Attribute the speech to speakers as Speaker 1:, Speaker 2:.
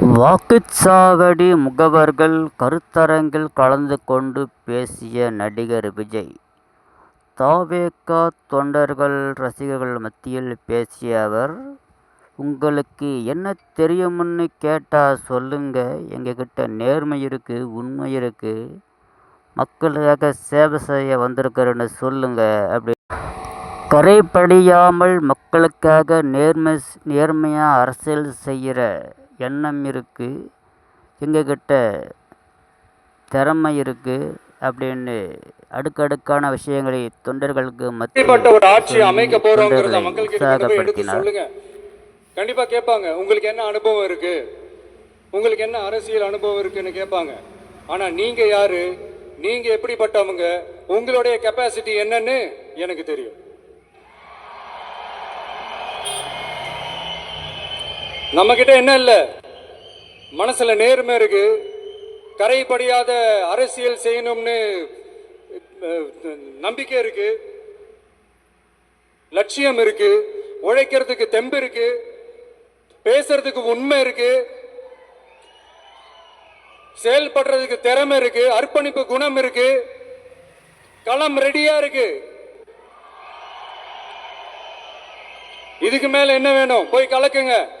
Speaker 1: வாக்குச்சாவடி முகவர்கள் கருத்தரங்கில் கலந்து கொண்டு பேசிய நடிகர் விஜய் தவேகா தொண்டர்கள் ரசிகர்கள் மத்தியில் பேசிய அவர் உங்களுக்கு என்ன தெரியும்னு கேட்டால் சொல்லுங்க. எங்ககிட்ட நேர்மை இருக்குது உண்மை இருக்குது மக்களுக்காக சேவை செய்ய வந்திருக்கிறேன்னு சொல்லுங்க. அப்படி கரைபடியாமல் மக்களுக்காக நேர்மை நேர்மையாக அரசியல் செய்கிற எண்ணம் இருக்கு. எங்ககிட்ட திறமை இருக்கு அப்படின்னு அடுக்கடுக்கான விஷயங்களை தொண்டர்களுக்கு
Speaker 2: ஒரு ஆட்சி அமைக்க போறோங்கிறத
Speaker 1: தொண்டர்களை
Speaker 2: மக்கள் கிட்ட கொண்டு போய் எடுத்து
Speaker 1: உற்சாகப்படுத்தினார்.
Speaker 2: சொல்லுங்க. கண்டிப்பா கேட்பாங்க. உங்களுக்கு என்ன அனுபவம் இருக்கு? உங்களுக்கு என்ன அரசியல் அனுபவம் இருக்குன்னு கேட்பாங்க. ஆனா நீங்க யாரு? நீங்க எப்படிப்பட்டவங்க? உங்களுடைய கெப்பாசிட்டி என்னன்னு எனக்கு தெரியும். நம்ம கிட்ட என்ன இல்லை? மனசுல நேர்மை இருக்கு. கரைபடியாத அரசியல் செய்யணும்னு நம்பிக்கை இருக்கு. லட்சியம் இருக்கு. உழைக்கிறதுக்கு தெம்பு இருக்கு. பேசுறதுக்கு உண்மை இருக்கு. செயல்படுறதுக்கு திறமை இருக்கு. அர்ப்பணிப்பு குணம் இருக்கு. களம் ரெடியா இருக்கு. இதுக்கு மேல என்ன வேணும்? போய் கலக்குங்க.